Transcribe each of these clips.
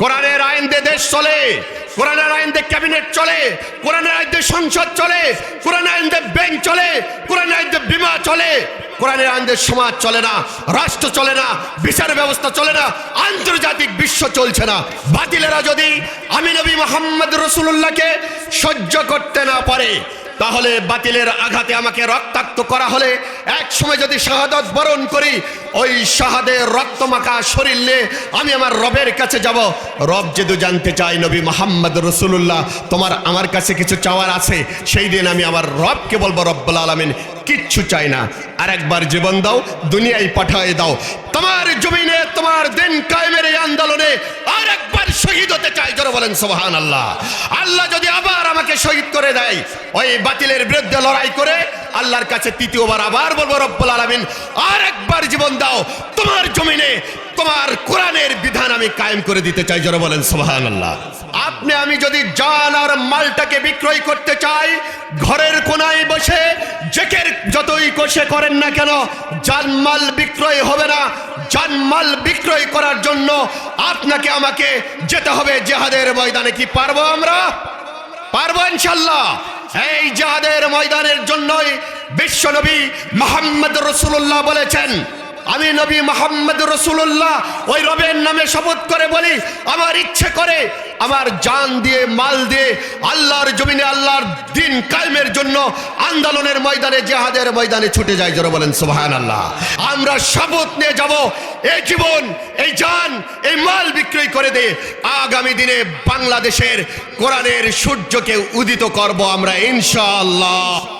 কোরআনের আইন দিয়ে দেশ চলে, কোরআনের আইন দিয়ে ক্যাবিনেট চলে, কোরআনের আইন দিয়ে সংসদ চলে, কোরআনের আইন দিয়ে ব্যাংক চলে, কোরআনের আইন দিয়ে বিমা চলে। কোরআনের আইন দিয়ে সমাজ চলে না, রাষ্ট্র চলে না, বিচার ব্যবস্থা চলে না, আন্তর্জাতিক বিশ্ব চলছে না। বাতিলেরা যদি আমি নবী মোহাম্মদ রসুল্লাহকে সহ্য করতে না পারে তাহলে বাতিলের আঘাতে আমাকে রক্তাক্ত করা হলে এক সময় যদি শাহাদত বরণ করি, ওই শাহাদের রক্তমাখা শরীর নিয়ে আমি আমার রবের কাছে যাব। রব যেদু জানতে চাই নবী মোহাম্মদ রসুল্লাহ তোমার আমার কাছে কিছু চাওয়ার আছে, সেই দিন আমি আমার রবকে বলব রব্বুল আলমিন কিচ্ছু চাই না। আর একবার জীবন দাও, দুনিয়ায় পাঠায় দাও। তোমার জমিনে তোমার দিন কায়েমের এই আন্দোলনে আর একবার শহীদ হতে চাই যারা বলেন সোহান আল্লাহ আল্লাহ যদি আবার আমাকে শহীদ করে দেয়, ওই বাতিলের বিরুদ্ধে লড়াই করে আল্লাহর কাছে তৃতীয়বার আবার বলব, রব্বুল আলমিন আর একবার জীবন দাও। তোমার জমিনে তোমার কোরআনের বিধান আমি কায়েম করে দিতে চাই, জোরে বলেন সোহান আল্লাহ আপনি, আমি যদি জান আর মালটাকে বিক্রয় করতে চাই, ঘরের কোনায় বসে, জেকের যতই কোষে করেন না কেন জানমাল বিক্রয় হবে না। জানমাল বিক্রয় করার জন্য আপনাকে, আমাকে যেতে হবে জেহাদের ময়দানে। কি পারব আমরা? পারব ইনশাল্লাহ। এই জাহাদের ময়দানের জন্যই বিশ্বনবী মোহাম্মদ রসুল্লাহ বলেছেন আমি নবী মোহাম্মদ রসুল্লাহ ওই রবের নামে শপথ করে বলি, আমার ইচ্ছে করে আমার জান দিয়ে, মাল দিয়ে, আল্লাহর জমিনে আল্লাহর দিন কায়েমের জন্য আন্দোলনের ময়দানে, জেহাদের ময়দানে ছুটে যায় যারা বলেন সুবহান আল্লাহ আমরা শপথ নিয়ে যাব, এই জীবন, এই জান, এই মাল বিক্রয় করে দে আগামী দিনে বাংলাদেশের কোরআনের সূর্যকে উদিত করব আমরা, ইনশাআল্লাহ।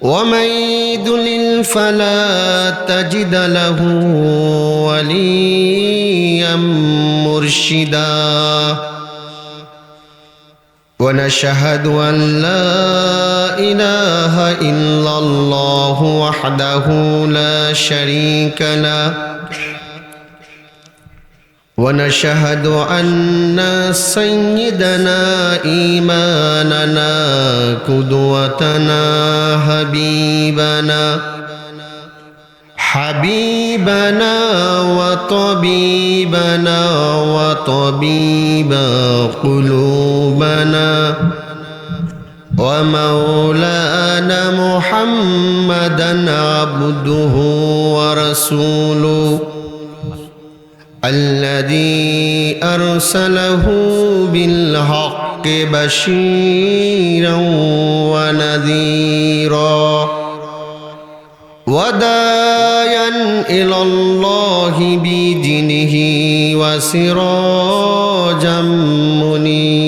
ومن يضلل فلا تجد له وليا مرشدا ونشهد ان لا اله الا الله وحده لا شريك له ونشهد أن سيدنا إيماننا قدوتنا حبيبنا حبيبنا وطبيبنا وطبيب قلوبنا ومولانا محمدا عبده ورسوله. الذي أرسله بالحق بشيرا ونذيرا ودايا إلى الله بإذنه وسراجا منيرا.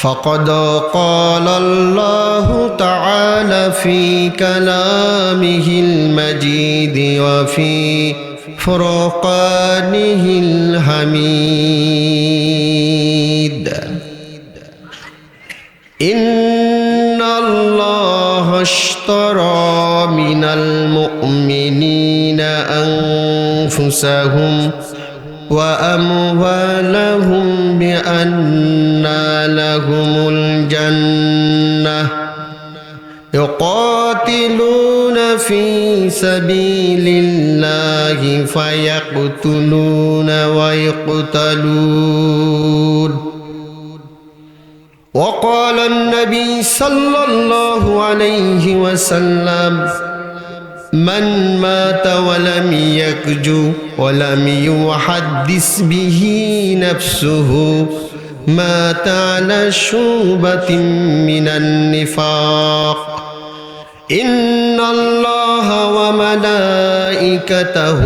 فقد قال الله تعالى في كلامه المجيد وفي فرقانه الحميد إن الله اشترى من المؤمنين أنفسهم وأموالهم بأن لهم الجنة. يقاتلون في سبيل الله فيقتلون ويقتلون. وقال النبي صلى الله عليه وسلم من مات ولم يكجو ولم يحدث به نفسه مات على شوبة من النفاق إن الله وملائكته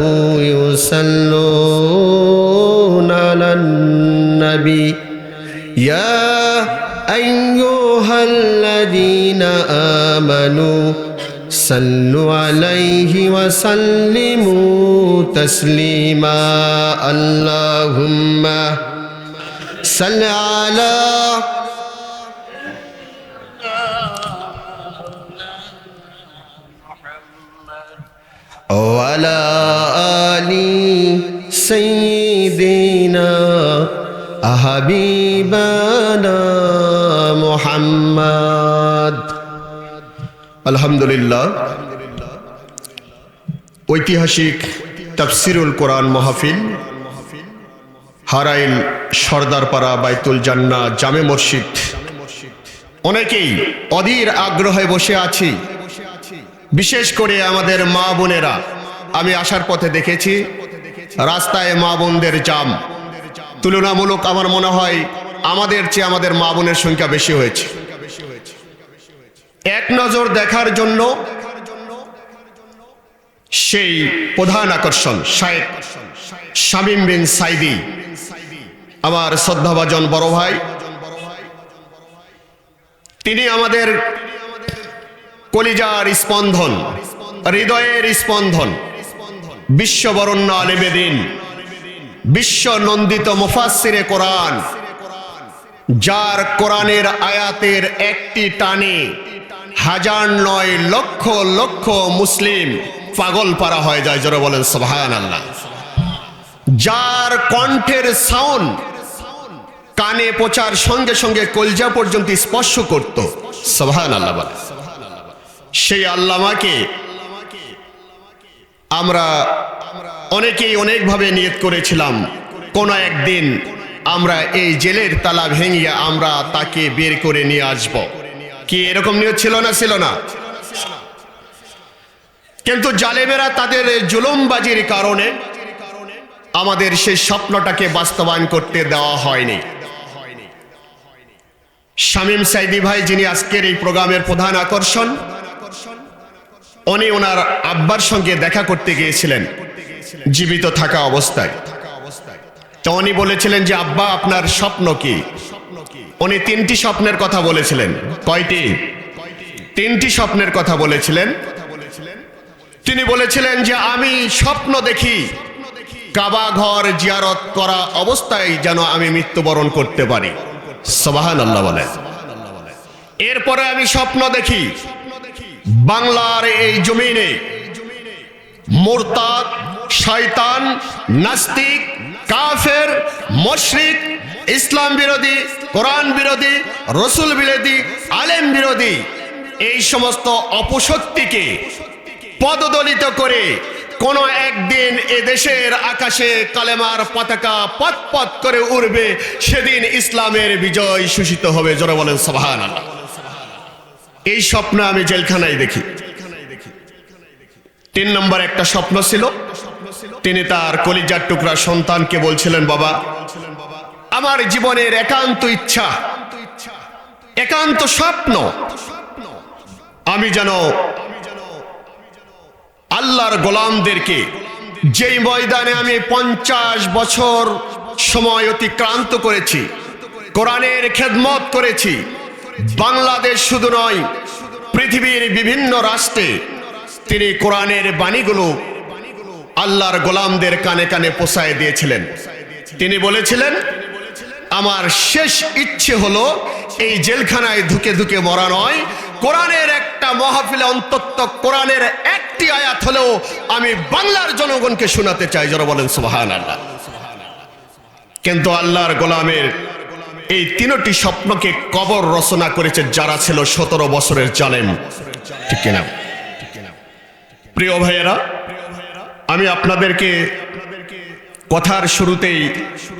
يصلون على النبي يا أيها الذين آمنوا صلوا عليه وسلموا تسليما. اللهم صل على وعلى آل سيدنا حبيبنا محمد. আলহামদুলিল্লাহ, ঐতিহাসিক তাফসিরুল কোরআন মাহফিল, হারাইল সর্দারপাড়া বাইতুল জান্না জামে মসজিদ। অনেকেই অধীর আগ্রহে বসে আছি। বিশেষ করে আমাদের মা বোনেরা, আমি আসার পথে দেখেছি, রাস্তায় মা বোনদের জাম। তুলনামূলক আমার মনে হয় আমাদের চেয়ে আমাদের মা বোনের সংখ্যা বেশি হয়েছে। এক নজর দেখার জন্য সেই প্রধান আকর্ষণ, শায়েক শামিম বিন সাইদি, আমার শ্রদ্ধাভাজন বড় ভাই। তিনি আমাদের কলিজার স্পন্দন, হৃদয়ের স্পন্দন, বিশ্ববরণ্য আলেবেদিন বিশ্ব নন্দিত মুফাসিরে কোরআন, যার কোরআনের আয়াতের একটি টানে হাজার নয় লক্ষ লক্ষ মুসলিম পাগল পারা হয়ে যায় যারা বলেন সোহান আল্লাহ যার কণ্ঠের সাউন্ড কানে পচার সঙ্গে সঙ্গে কলজা পর্যন্ত স্পর্শ করত সোহান আল্লাহ বলে। সেই আল্লামাকে আমরা অনেকেই অনেকভাবে নিয়ত করেছিলাম, কোন একদিন আমরা এই জেলের তালা ভেঙিয়ে আমরা তাকে বের করে নিয়ে আসব। কি এরকম নিয়ত ছিল না ছিল না? কিন্তু জালেমেরা তাদের জুলুমবাজির কারণে আমাদের সেই স্বপ্নটাকে বাস্তবায়ন করতে দেওয়া হয়নি। শামীম সাইদি ভাই, যিনি আজকের এই প্রোগ্রামের প্রধান আকর্ষণ, উনি ওনার আব্বার সঙ্গে দেখা করতে গিয়েছিলেন, জীবিত থাকা অবস্থায়। তো উনি বলেছিলেন যে, আব্বা, আপনার স্বপ্ন কি? উনি তিনটি স্বপ্নের কথা বলেছিলেন। কয়টি? তিনটি স্বপ্নের কথা বলেছিলেন। তিনি বলেছিলেন যে, আমি স্বপ্ন দেখি। কাবা ঘর জিয়ারত করা অবস্থায় যেন আমি মৃত্যুবরণ করতে পারি। সবাহান আল্লাহ বলেন। এরপরে আমি স্বপ্ন দেখি। বাংলার এই জমিনে মোরতাদ, শয়তান, নাস্তিক, কাফের, মশরিক, ইসলাম বিরোধী কোরআন বিরোধী, রসুল বিরোধী, আলেম বিরোধী, এই সমস্ত অপশক্তিকে পদদলিত করে কোন একদিন এ দেশের আকাশে কালেমার পতাকা পথ পথ করে উড়বে, সেদিন ইসলামের বিজয় সুষিত হবে। জোরে বলেন আল্লাহ এই স্বপ্ন আমি জেলখানায় দেখি। তিন নম্বর একটা স্বপ্ন ছিল। তিনি তার কলিজার টুকরা সন্তানকে বলছিলেন, বাবা আমার জীবনের একান্ত ইচ্ছা, একান্ত স্বপ্ন। আমি যেন আল্লাহর গোলামদেরকে যেই ময়দানে আমি পঞ্চাশ বছর সময় অতিক্রান্ত করেছি, কোরআনের খেদমত করেছি, বাংলাদেশ শুধু নয়, পৃথিবীর বিভিন্ন রাষ্ট্রে তিনি কোরআনের বাণীগুলো আল্লাহর গোলামদের কানে কানে পোষায় দিয়েছিলেন। তিনি বলেছিলেন আমার শেষ ইচ্ছে হলো এই জেলখানায় ধুকে ধুকে মরা নয়। কোরআনের একটা মহাফিলে অন্তত কোরআনের একটি আয়াত হলেও আমি বাংলার জনগণকে শোনাতে চাই, যারা বলেন সুবাহান আল্লাহ কিন্তু আল্লাহর গোলামের এই তিনটি স্বপ্নকে কবর রচনা করেছে যারা ছিল সতেরো বছরের জালেম। ঠিক কিনা? প্রিয় ভাইয়েরা, আমি আপনাদেরকে কথার শুরুতেই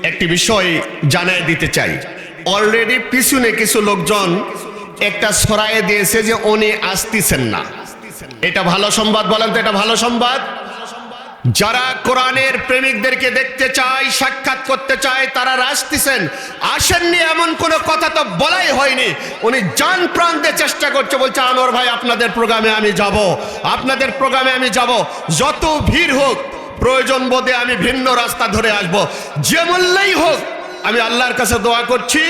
একটি বিষয় জানাই দিতে চাই। অলরেডি পিছনে কিছু লোকজন একটা ছড়াইয়ে দিয়েছে যে উনি আসতেছেন না। এটা ভালো সংবাদ বলেন তো, এটা ভালো সংবাদ? যারা কোরআনের প্রেমিকদেরকে দেখতে চায়, সাক্ষাৎ করতে চায়, তারা আসতেছেন। আসেননি এমন কোনো কথা তো বলাই হয়নি। উনি প্রাণ দিয়ে চেষ্টা করছে, বলছে, আনোয়ার ভাই, আপনাদের প্রোগ্রামে আমি যাব। আপনাদের প্রোগ্রামে আমি যাব। যত ভিড় হোক প্রয়োজন বোধে আমি ভিন্ন রাস্তা ধরে আসব। যে মূল্যেই হোক, আমি আল্লাহর কাছে দোয়া করছি।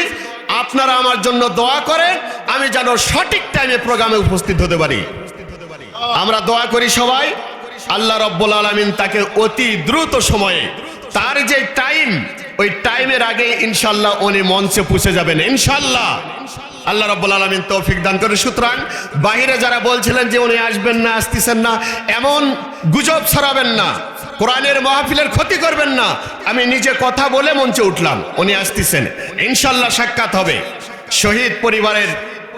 আপনারা আমার জন্য দোয়া করেন, আমি যেন সঠিক টাইমে প্রোগ্রামে উপস্থিত হতে পারি। আমরা দোয়া করি সবাই, আল্লাহ রব্বুল আলমিন তাকে অতি দ্রুত সময়ে, তার যে টাইম ওই টাইমের আগে ইনশাল্লাহ উনি মঞ্চে পুষে যাবেন, ইনশাল্লাহ। আল্লাহ রব্বুল আলমিন তৌফিক দান করে সুতরাং বাহিরে যারা বলছিলেন যে উনি আসবেন না, আসতেছেন না, এমন গুজব ছড়াবেন না। কোরআনের মাহফিলের ক্ষতি করবেন না। আমি নিজে কথা বলে মঞ্চে উঠলাম। উনি আসতেছেন। ইনশাল্লাহ সাক্ষাৎ হবে। শহীদ পরিবারের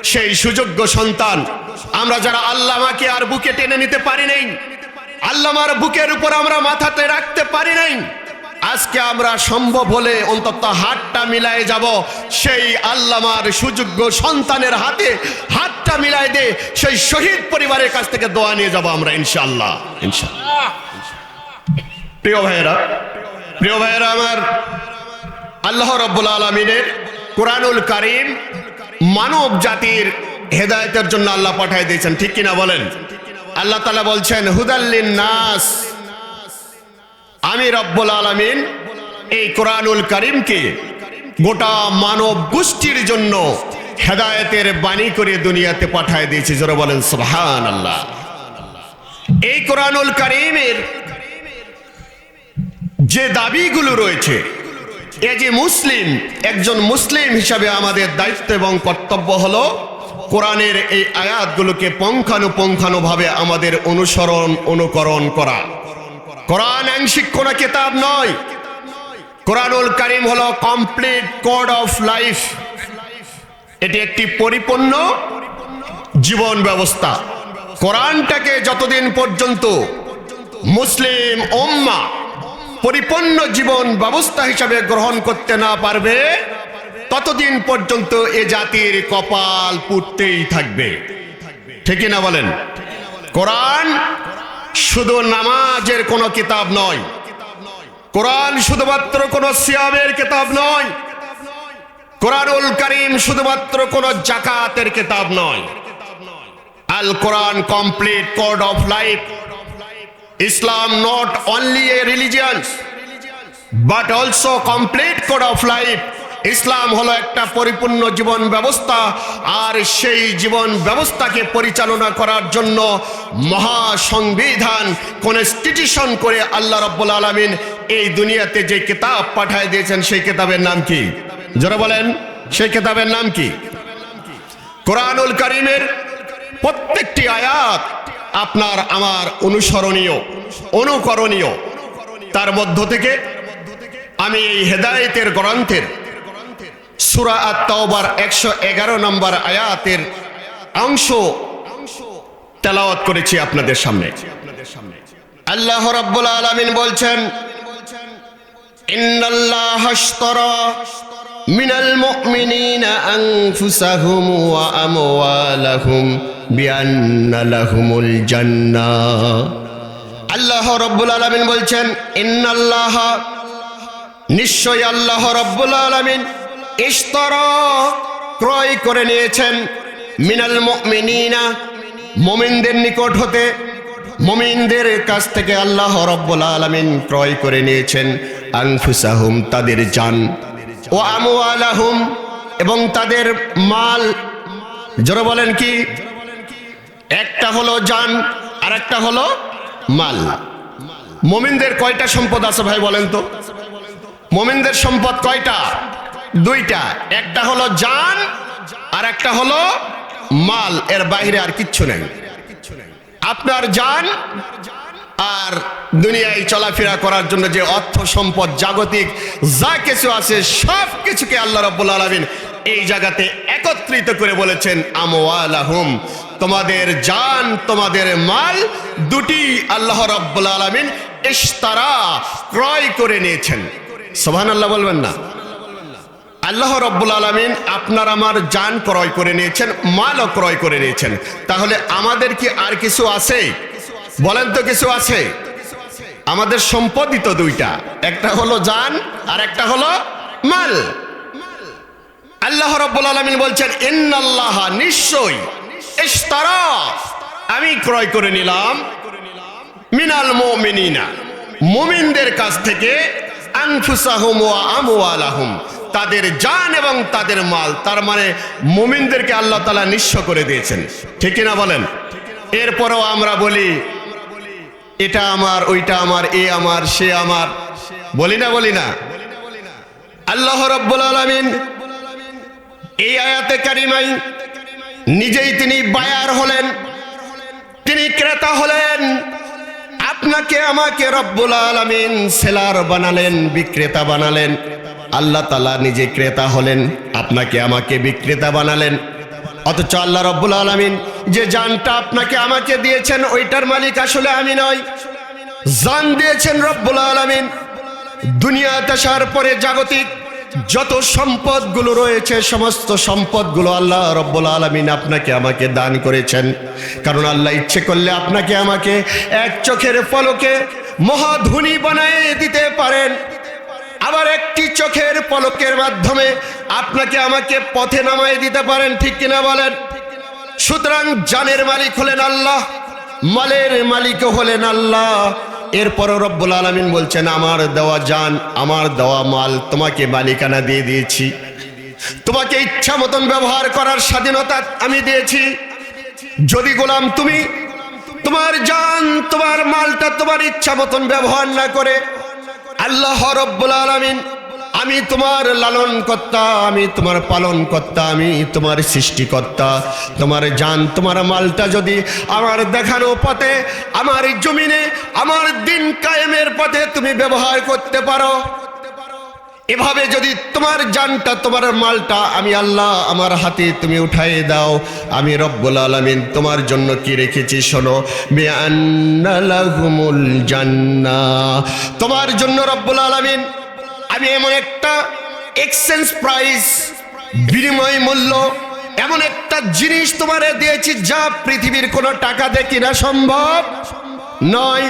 সেই সুযোগ্য সন্তান। আমরা যারা আল্লামাকে আর বুকে টেনে নিতে পারি নাই, আল্লামার বুকের উপর আমরা মাথাতে রাখতে পারি নাই, আজকে আমরা সম্ভব হলে অন্তত হাতটা মিলাই যাব। সেই আল্লামার সুযোগ্য সন্তানের হাতে হাতটা মিলাই দে, সেই শহীদ পরিবারের কাছ থেকে দোয়া নিয়ে যাব আমরা ইনশাআল্লাহ ইনশাআল্লাহ প্রিয় ভাইয়েরা প্রিয় ভাইয়েরা আমার আল্লাহ রব্বুল আলমিনের কোরআনুল কারিম মানব জাতির হেদায়তের জন্য আল্লাহ পাঠাই দিয়েছেন, ঠিক কিনা বলেন? আল্লাহ তালা বলছেন হুদাল্লিন নাস আমি রব্বুল আলমিন এই কোরআনুল করিমকে গোটা মানব গোষ্ঠীর জন্য হেদায়েতের বাণী করে দুনিয়াতে পাঠায় দিয়েছি যারা বলেন সুবহান আল্লাহ এই কোরআনুল করিমের যে দাবিগুলো রয়েছে, এ যে মুসলিম, একজন মুসলিম হিসাবে আমাদের দায়িত্ব এবং কর্তব্য হলো কোরআনের এই আয়াতগুলোকে পঙ্খানুপঙ্খানুভাবে আমাদের অনুসরণ, অনুকরণ করা। কোরআন আংশিক কোন কিতাব নয়। কোরআনুল কারিম হলো কমপ্লিট কোড অফ লাইফ। এটি একটি পরিপূর্ণ জীবন ব্যবস্থা। কোরআনটাকে যতদিন পর্যন্ত মুসলিম ওম্মা পরিপূর্ণ জীবন ব্যবস্থা হিসাবে গ্রহণ করতে না পারবে, ততদিন পর্যন্ত এ জাতির কপাল পুড়তেই থাকবে। ঠিকই না বলেন? কোরআন শুধু নামাজের কোনো কিতাব নয়। কোরআন শুধুমাত্র কোনো সিয়ামের কিতাব নয়। কোরআনুল করিম শুধুমাত্র কোনো জাকাতের কিতাব নয়। আল কোরআন complete code of life Islam not only a religion but also complete code of life ইসলাম হলো একটা পরিপূর্ণ জীবন ব্যবস্থা, আর সেই জীবন ব্যবস্থাকে পরিচালনা করার জন্য মহা সংবিধান কনস্টিটিউশন করে আল্লাহ রব্বুল আলমিন এই দুনিয়াতে যে কিতাব পাঠায় দিয়েছেন, সেই কিতাবের নাম কি? যারা বলেন, সেই কিতাবের নাম কি? কোরআনুল করিমের প্রত্যেকটি আয়াত আপনার আমার অনুসরণীয়, অনুকরণীয়। তার মধ্য থেকে আমি এই হেদায়েতের গ্রন্থের সুরা আত একশো এগারো নম্বর আয়াতের অংশ তেলাওয়াত করেছি আপনাদের সামনে। আল্লাহ রাব্বুল আলামিন বলছেন আশতারা মুমিনিনা আনফুসাহুম ওয়া আমওয়ালাহুম বিআন্না লাহুমুল জান্নাহ আল্লাহ রাব্বুল আলামিন বলছেন, ইন্নাল্লাহ নিশ্চয় আল্লাহ রব্বুল আলমিন ইস্তর ক্রয় করে নিয়েছেন মিনাল মিনা মমিনদের নিকট হতে। মমিনদের কাছ থেকে আল্লাহ রব্বুল আলমিন ক্রয় করে নিয়েছেন আংফুসাহুম তাদের জান। ও আলাহুম এবং তাদের মাল, জোরে বলেন কি? একটা হলো জান আর একটা হলো মাল। মমিনদের কয়টা সম্পদ আছে ভাই বলেন তো? মোমিনদের সম্পদ কয়টা? দুইটা। একটা হলো জান আর একটা হলো মাল। এর বাইরে আর কিচ্ছু নেই। আপনার জান আর দুনিয়ায় চলাফেরা করার জন্য যে অর্থ সম্পদ, জাগতিক, যা কিছু আছে, সব কিছুকে আল্লাহ রব্বুল আলমিন এই জায়গাতে একত্রিত করে বলেছেন, আমওয়ালাহুম। তোমাদের জান, তোমাদের মাল দুটি আল্লাহ রব্বুল আলমিন ইশতারা ক্রয় করে নিয়েছেন। সোহান আল্লাহ বলবেন না? আল্লাহ রব্বুল আলমিন আপনার আমার জান ক্রয় করে নিয়েছেন, মালও ক্রয় করে নিয়েছেন। তাহলে আমাদের কি আর কিছু আছে? বলেন তো কিছু আছে। আমাদের সম্পদিত দুইটা। একটা হলো জান, আর একটা হলো মাল। আল্লাহ রব্বুল আলমিন বলছেন, ইন্নাল্লাহ নিশ্চয় ইশতারা। আমি ক্রয় করে নিলাম। মিনাল মুমিনিনা। মুমিনদের কাছ থেকে আনফুসাহুম ওয়া আমওয়ালাহুম। তাদের জান এবং তাদের মাল, তার মানে মুমিনদেরকে আল্লাহ তাআলা নিঃস্ব করে দিয়েছেন। ঠিক না বলেন? এরপরও আমরা বলি এটা আমার, ওইটা আমার, এ আমার, সে আমার। বলি না বলি না। আল্লাহ রব্বুল আলামিন এই আয়াতে কারিমাই নিজেই তিনি বায়ার হলেন, তিনি ক্রেতা হলেন, আপনাকে, আমাকে রব্বুল আলমিন সেলার বানালেন, বিক্রেতা বানালেন। আল্লাহ তালা নিজে ক্রেতা হলেন, আপনাকে, আমাকে বিক্রেতা বানালেন। অথচ আল্লাহ রব্বুল আলমিন যে জানটা আপনাকে আমাকে দিয়েছেন, ওইটার মালিক আসলে আমি নয় জান দিয়েছেন রব্বুল আলমিন। দুনিয়াতে আসার পরে জাগতিক যত সম্পদগুলো রয়েছে, সমস্ত সম্পদগুলো আল্লাহ রব্বুল আলমিন আপনাকে আমাকে দান করেছেন। কারণ আল্লাহ ইচ্ছে করলে আপনাকে আমাকে এক চোখের ফলকে মহাধুনি বানায় দিতে পারেন। আবার একটি চোখের পলকের মাধ্যমে আপনাকে আমাকে পথে নামায় দিতে পারেন, ঠিক কিনা বলেন? সুতরাং জানের মালিক হলেন আল্লাহ, মালের মালিক হলেন আল্লাহ। এরপর রব্বুল আলমিন বলছেন, আমার দেওয়া জান, আমার দেওয়া মাল, তোমাকে মালিকানা দিয়ে দিয়েছি। তোমাকে ইচ্ছা মতন ব্যবহার করার স্বাধীনতা আমি দিয়েছি। যদি গোলাম তুমি, তোমার জান, তোমার মালটা তোমার ইচ্ছা মতন ব্যবহার না করে আল্লাহ রব্বুল আলমিন, আমি তোমার লালন কর্তা, আমি তোমার পালন কর্তা, আমি তোমার সৃষ্টিকর্তা তোমার যান তোমার মালটা যদি আমার দেখানো পথে, আমার জমিনে, আমার দিন কায়েমের পথে তুমি ব্যবহার করতে পারো এভাবে যদি তোমার জানটা, তোমার মালটা আমি আল্লাহ আমার হাতে তুমি উঠাই দাও। আমি রব্বুল আলমিন তোমার জন্য কি রেখেছি শোনো? তোমার জন্য রব্বুল আলমিন আমি এমন একটা এক্সচেঞ্জ প্রাইস বিনিময় মূল্য, এমন একটা জিনিস তোমারে দিয়েছি যা পৃথিবীর কোনো টাকা দিয়ে কিনা সম্ভব নয়।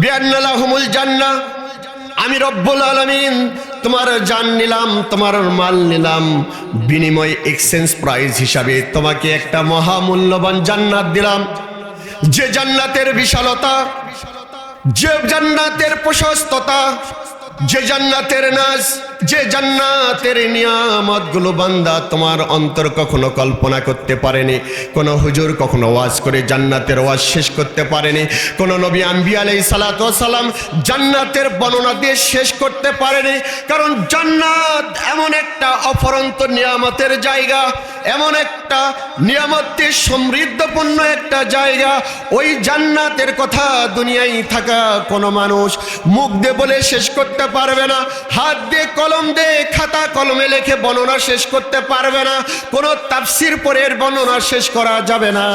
বিয়ান্নালাহুমুল জান্না। আমি রব্বুল আলমিন তোমার যান নিলাম, তোমার মাল নিলাম। বিনিময় এক্সচেঞ্জ প্রাইস হিসাবে তোমাকে একটা মহামূল্যবান জান্নাত দিলাম। যে জান্নাতের বিশালতা, যে জান্নাতের প্রশস্ততা যে জান্নাতের নাজ যে জান্নাতের নিয়ামতগুলো বান্দা তোমার অন্তর কখনো কল্পনা করতে পারেনি। কোন হুজুর কখনো ওয়াজ করে জান্নাতের ওয়াজ শেষ করতে পারেনি। কোন নবী আম্বি আলাই সালাম জান্নাতের বর্ণনা দিয়ে শেষ করতে পারেনি। কারণ জান্নাত এমন একটা অফরন্ত নিয়ামতের জায়গা, এমন একটা নিয়ামতে সমৃদ্ধপূর্ণ একটা জায়গা। ওই জান্নাতের কথা দুনিয়ায় থাকা কোনো মানুষ মুখ দিয়ে বলে শেষ করতে পারবে না। হাত দিয়ে কলম দিয়ে খাতা কলমে লেখে বর্ণনা শেষ করতে পারবে না। কোনো তাফসির পরের বর্ণনা শেষ করা যাবে না।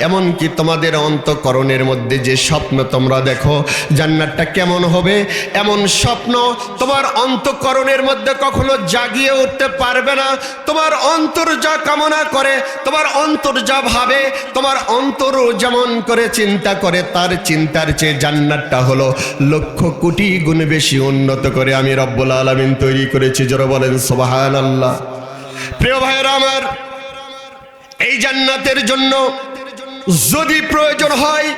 এমনকি তোমাদের অন্তকরণের মধ্যে যে স্বপ্ন তোমরা দেখো, জান্নাতটা কেমন হবে? এমন স্বপ্ন তোমার অন্তকরণের মধ্যে কখনো জাগিয়ে উঠতে পারবে না। তোমার অন্তর যা কামনা করে, তোমার অন্তর যা ভাবে, তোমার অন্তর যেমন করে চিন্তা করে, তার চিন্তার চেয়ে জান্নাতটা হলো লক্ষ কোটি গুণ বেশি উন্নত করে আমি রব্বুল আলমিন তৈরি করেছি। যারা বলেন সোবাহান আল্লাহ প্রিয় ভাইয়েরা আমার, এই জান্নাতের জন্য যদি প্রয়োজন হয়,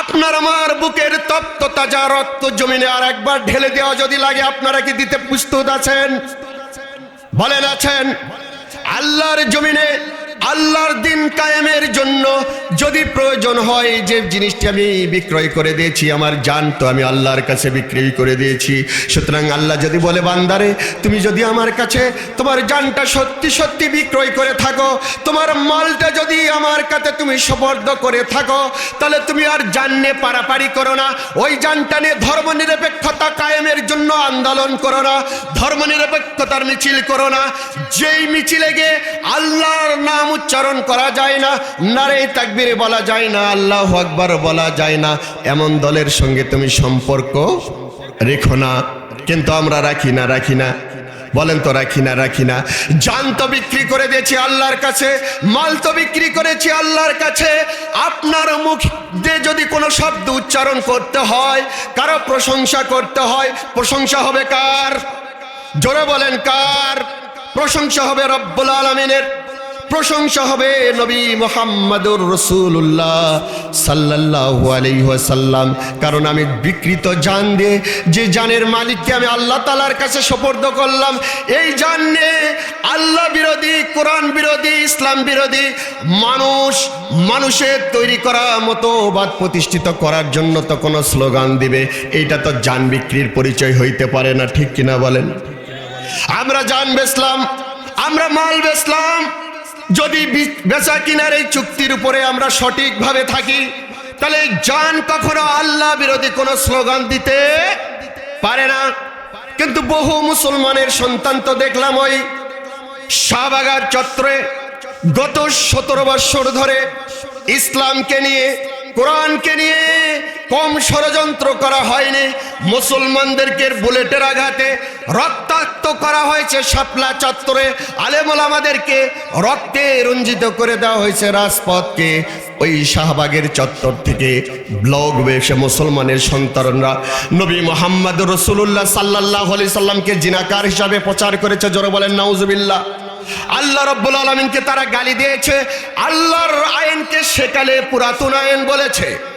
আপনার আমার বুকের তপ্ত তাজা রক্ত জমিনে আর একবার ঢেলে দেওয়া যদি লাগে, আপনারা কি দিতে প্রস্তুত আছেন? বলেন আছেন। আল্লাহর জমিনে আল্লাহর দিন কায়েমের জন্য যদি প্রয়োজন হয় যে জিনিসটি আমি বিক্রয় করে দিয়েছি, আমার জান তো আমি আল্লাহর কাছে বিক্রি করে দিয়েছি। সুতরাং আল্লাহ যদি বলে, বান্দারে, তুমি যদি আমার কাছে তোমার জানটা সত্যি সত্যি বিক্রয় করে থাকো, তোমার মালটা যদি আমার কাছে তুমি সবর্দ করে থাকো, তাহলে তুমি আর জান নিয়ে পারাপারি করো না। ওই জানটা নিয়ে ধর্ম নিরপেক্ষতা কায়েমের জন্য আন্দোলন করো না ধর্ম নিরপেক্ষতার মিছিল করো না। যেই মিছিলে গিয়ে আল্লাহর নাম উচ্চারণ করা যায় না নারে তাকবিরে বলা যায় না, আল্লাহ আকবার বলা যায় না। এমন দলের সঙ্গে তুমি সম্পর্ক রেখো না। কিন্তু আমরা রাখি না রাখি না। বলেন তো, রাখি না রাখি না। জান তো বিক্রি করে দিয়েছি আল্লাহর কাছে, মাল তো বিক্রি করেছি আল্লাহর কাছে। আপনার মুখ দিয়ে যদি কোনো শব্দ উচ্চারণ করতে হয়, কারও প্রশংসা করতে হয়, প্রশংসা হবে কার? জোরে বলেন কার? প্রশংসা হবে রব্বুল আলমিনের। প্রশংসা হবে নবী মোহাম্মদুর রসুল্লাহ সাল্লাহ আলাইসাল্লাম কারণ আমি বিকৃত জান দিয়ে যে জানের মালিককে আমি আল্লাহ তালার কাছে সোপর্দ করলাম, এই জান নিয়ে আল্লাহ বিরোধী, কোরআন বিরোধী, ইসলাম বিরোধী মানুষ মানুষের তৈরি করা মতবাদ প্রতিষ্ঠিত করার জন্য তো কোনো স্লোগান দিবে। এইটা তো জান বিক্রির পরিচয় হইতে পারে না, ঠিক কিনা বলেন? আমরা জান বেসলাম আমরা মাল বেচলাম যদি বেচা কিনার এই চুক্তির উপরে আমরা সঠিকভাবে থাকি, তাহলে জান কখনো আল্লাহ বিরোধী কোনো স্লোগান দিতে পারে না। কিন্তু বহু মুসলমানের সন্তান তো দেখলাম ওই শাহবাগার চত্রে গত সতেরো বৎসর ধরে ইসলামকে নিয়ে, কোরআনকে নিয়ে কম ষড়যন্ত্র করা হয়নি। মুসলমানদেরকে বুলেটের আঘাতে রক্তাক্ত করা হয়েছে শাপলা চত্বরে। আলেমল আমাদেরকে রক্তে রঞ্জিত করে দেওয়া হয়েছে রাজপথকে। ওই শাহবাগের চত্বর থেকে ব্লগ বেসে মুসলমানের সন্তানরা। নবী মোহাম্মদ রসুল্লাহ সাল্লাহ আলি সাল্লামকে জিনাকার হিসাবে প্রচার করেছে। জোরে বলেন, নাউজুবিল্লাহ। আল্লাহ রব্বুল আলমিনকে তারা গালি দিয়েছে। আল্লাহর আইনকে সেকালে পুরাতন আইন বলেছে।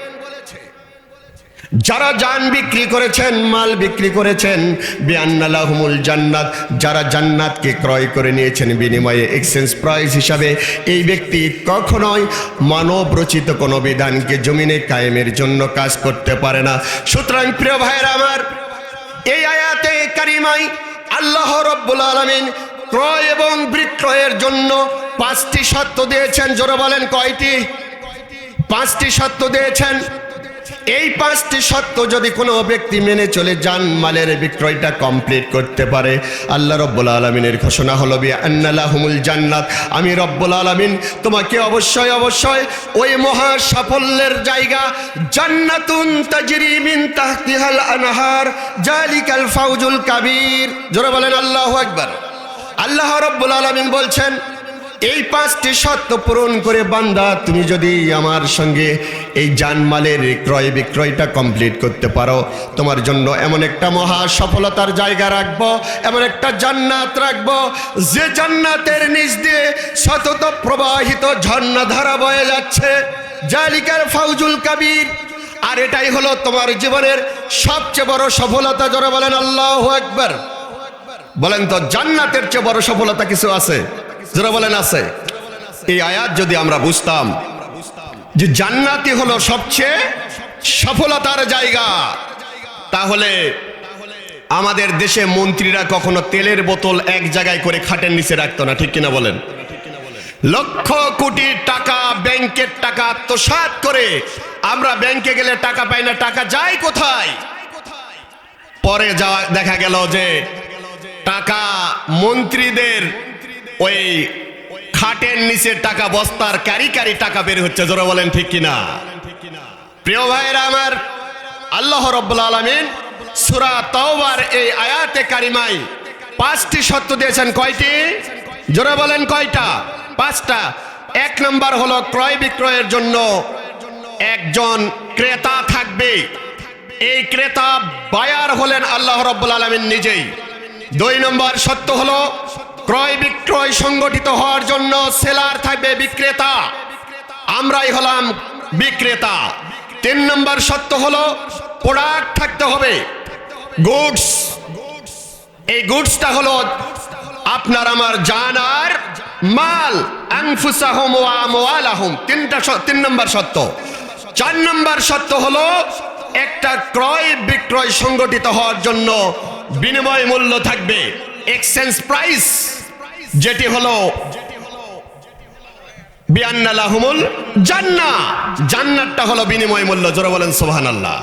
যারা যান বিক্রি করেছেন, মাল বিক্রি করেছেন বিয়ান্নালাহুমুল জান্নাত, যারা জান্নাতকে ক্রয় করে নিয়েছেন বিনিময়ে এক্সচেঞ্জ প্রাইস হিসাবে, এই ব্যক্তি কখনোই মানব রচিত কোনো বিধানকে জমিনে কায়েমের জন্য কাজ করতে পারে না। সুতরাং প্রিয় ভাইয়ের আমার, এই আয়াতে কারিমাই আল্লাহ রব্বুল আলমিন ক্রয় এবং বিক্রয়ের জন্য পাঁচটি সত্য দিয়েছেন। জোরে বলেন কয়টি? পাঁচটি সত্য দিয়েছেন। এই পাঁচটি সত্য যদি কোনো ব্যক্তি মেনে চলে যান, মালের বিক্রয়টা কমপ্লিট করতে পারে। আল্লাহ রব্বুল আলমিনের ঘোষণা হলো, বি আন্নালাহুমুল জান্নাত। আমি রব্বুল আলমিন, তোমাকে অবশ্যই অবশ্যই ওই মহা সাফল্যের জায়গা, জান্নাতুন তাজরি মিন তাহতিহাল আনহার জালিকাল ফাউজুল কাবীর। জোরে বলেন, আল্লাহু আকবার। আল্লাহ রব্বুল আলমিন বলছেন এই পাঁচটি সত্য পূরণ করে বান্দা, তুমি যদি আমার সঙ্গে এই জানমালের ক্রয় বিক্রয়টা কমপ্লিট করতে পারো, তোমার জন্য এমন একটা মহা সফলতার জায়গা রাখব, এমন একটা জান্নাত রাখব, যে জান্নাতের নিচ দিয়ে সতত প্রবাহিত ঝর্ণাধারা বয়ে যাচ্ছে। জালিকার ফাউজুল কাবির, আর এটাই হলো তোমার জীবনের সবচেয়ে বড় সফলতা যারা বলেন আল্লাহ একবার বলেন তো, জান্নাতের চেয়ে বড় সফলতা কিছু আছে? যারা বলেন আছে, এই আয়াত যদি আমরা বুঝতাম যে জান্নাতি হলো সবচেয়ে সফলতার জায়গা, তাহলে আমাদের দেশে মন্ত্রীরা কখনো তেলের বোতল এক জায়গায় করে খাটের নিচে রাখতো না, ঠিক কিনা বলেন? লক্ষ কোটি টাকা ব্যাংকের টাকা আত্মসাৎ করে আমরা ব্যাংকে গেলে টাকা পাই না, টাকা যায় কোথায়? পরে যাওয়া দেখা গেল যে টাকা মন্ত্রীদের ওই খাটের নিচে টাকা বস্তার কারি কারি টাকা বের হচ্ছে, জোরে বলেন ঠিক কিনা? প্রিয় ভাইয়েরা আমার, আল্লাহ রব্বুল আলমিন সুরা তওবার এই আয়াতে কারিমাই পাঁচটি সত্য দিয়েছেন, কয়টি? জোরে বলেন কয়টা? পাঁচটা। এক নম্বর হলো ক্রয় বিক্রয়ের জন্য একজন ক্রেতা থাকবে। এই ক্রেতা বায়ার হলেন আল্লাহ রব্বুল আলমিন নিজেই। দুই নম্বর সত্য হলো ক্রয় বিক্রয় সংগঠিত হওয়ার জন্য সেলার থাকবে বিক্রেতা। আমরাই হলাম বিক্রেতা। তিন নম্বর সত্য হলো, প্রোডাক্ট থাকতে হবে। গুডস। এই গুডসটা হলো আপনার আমার জান আর মাল। আনফুসাহুম ওয়া আমওয়ালাহুম। তিনটা তিন নম্বর সত্য চার নম্বর সত্য হলো, একটা ক্রয় বিক্রয় সংগঠিত হওয়ার জন্য বিনিময় মূল্য থাকবে। Exchange price. যেটি হলো বিয়ান্নালাহুমুল জান্না। জান্নাতটা হলো বিনিময় মূল্য, জোরে বলেন সুবহানাল্লাহ।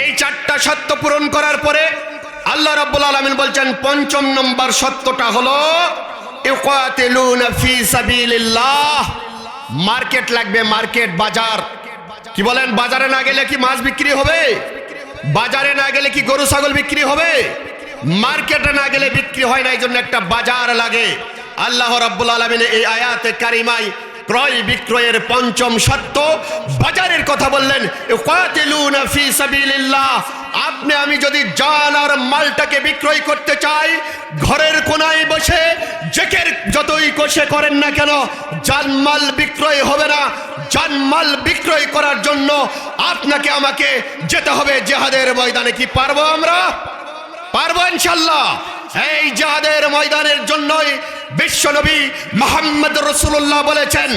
এই চারটা সত্য পূরণ করার পরে আল্লাহ রাব্বুল আলামিন বলছেন, পঞ্চম নম্বর সত্যটা হলো মার্কেট লাগবে, মার্কেট বাজার। কি বলেন, বাজারে না গেলে কি মাছ বিক্রি হবে? বাজারে না গেলে কি গরু, ছাগল বিক্রি হবে? মার্কেটে না গেলে বিক্রি হয় না এই জন্য একটা বাজার লাগে। আল্লাহ রাব্বুল আলমিন এই আয়াতে কারিমাই ক্রয় বিক্রয়ের পঞ্চম সত্য বাজারের কথা বললেন আপনি আমি যদি জান আর মালটাকে বিক্রয় করতে চাই, ঘরের কোনায় বসে, জেকের যতই কোষে করেন না কেন জানমাল বিক্রয় হবে না। জানমাল বিক্রয় করার জন্য আপনাকে আমাকে যেতে হবে জেহাদের ময়দানে কি পারব আমরা? পারব ইনশাল্লাহ এই জাহাদের ময়দানের জন্যই বিশ্বনবী মোহাম্মদ রসুল্লাহ বলেছেন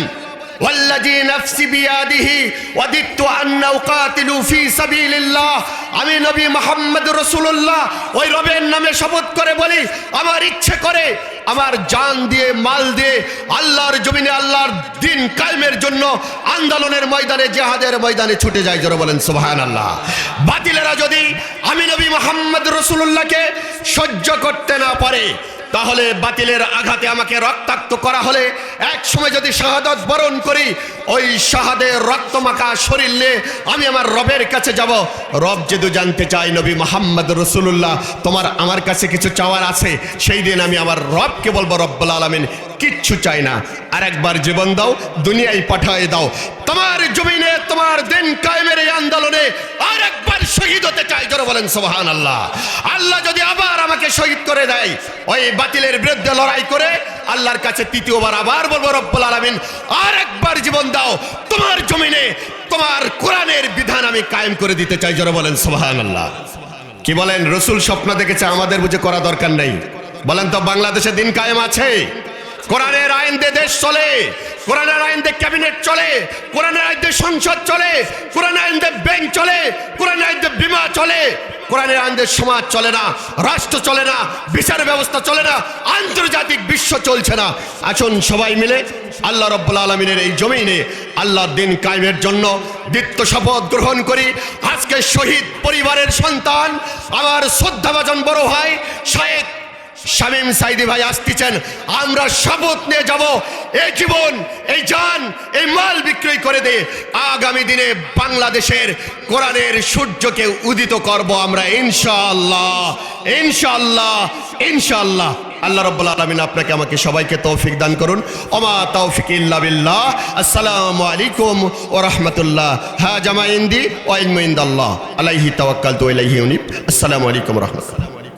والذي نفسي بيده وددت أن أقاتل في سبيل الله আমি নবী মোহাম্মদ রসুল্লাহ ওই রবের নামে শপথ করে বলি আমার ইচ্ছে করে আমার জান দিয়ে মাল দিয়ে আল্লাহর জমিনে আল্লাহর দিন কায়েমের জন্য আন্দোলনের ময়দানে জেহাদের ময়দানে ছুটে যায় জোরে বলেন সুবহান আল্লাহ বাতিলেরা যদি আমি নবী মোহাম্মদ রসুল্লাহকে সহ্য করতে না পারে তাহলে বাতিলের আঘাতে আমাকে রক্তাক্ত করা হলে এক সময় যদি শাহাদত বরণ করি, ওই শাহাদের রক্তমাখা শরীর নিয়ে আমি আমার রবের কাছে যাব। রব যেদু জানতে চাই নবী মোহাম্মদ রসুল্লাহ তোমার আমার কাছে কিছু চাওয়ার আছে, সেই দিন আমি আমার রবকে বলব রব্বুল আলমিন কিচ্ছু চাই না। আর একবার জীবন দাও, দুনিয়ায় পাঠায় দাও। তোমার জমিনে, তোমার দিন কায়েমের এই আন্দোলনে আর একবার শহীদ হতে চাই, জোরে বলেন সোহান আল্লাহ আল্লাহ যদি আবার আমাকে শহীদ করে দেয়, ওই বাতিলের বিরুদ্ধে লড়াই করে, আল্লাহর কাছে তৃতীয়বার আবার বলব, রব্বুল আলমিন আর একবার জীবন দাও। তোমার জমিনে, তোমার কোরআনের বিধান আমি কায়েম করে দিতে চাই, জোরে বলেন সোহান আল্লাহ কি বলেন, রসুল স্বপ্ন দেখেছে, আমাদের বুঝে করা দরকার নেই। বলেন তো, বাংলাদেশে দিন কায়েম আছে? কোরআনের আইন দিয়ে দেশ চলে, কোরআনের আইন দিয়ে ক্যাবিনেট চলে, কোরআনের আইন দিয়ে সংসদ চলে, কোরআনের আইন দিয়ে ব্যাংক চলে, কোরআনের আইন দিয়ে বিমা চলে, কোরআনের আইন দিয়ে সমাজ চলে না, রাষ্ট্র চলে না, বিচার ব্যবস্থা চলে না, আন্তর্জাতিক বিশ্ব চলছে না। আসুন সবাই মিলে আল্লাহ রব্বুল আলমিনের এই জমিনে আল্লাহর দিন কায়েমের জন্য দিত্য শপথ গ্রহণ করি। আজকে শহীদ পরিবারের সন্তান, আমার শ্রদ্ধাভাজন বড় ভাই শায়েক শামীম সাইদি ভাই আসতেছেন। আমরা শপথ নিয়ে যাব। এই জীবন, এই জান এই মাল বিক্রয় করে দিয়ে আগামী দিনে বাংলাদেশের কোরআনের সূর্যকে উদিত করব আমরা, ইনশাআল্লাহ। ইনশাআল্লাহ ইনশাআল্লাহ। আল্লাহ রব্বুল আলমিন আপনাকে, আমাকে সবাইকে তৌফিক দান করুন। ওমা তৌফিক ইল্লা বিল্লাহ। আসসালামু আলাইকুম ও রহমতুল্লাহ। হ্যাঁ জামা ইন্দি ওয়াইন আল্লাহ আলাইহি তাওয়াক্কাল তু ইলাইহি উনিব আসসালামু আলাইকুম রহমতুল্লাহ।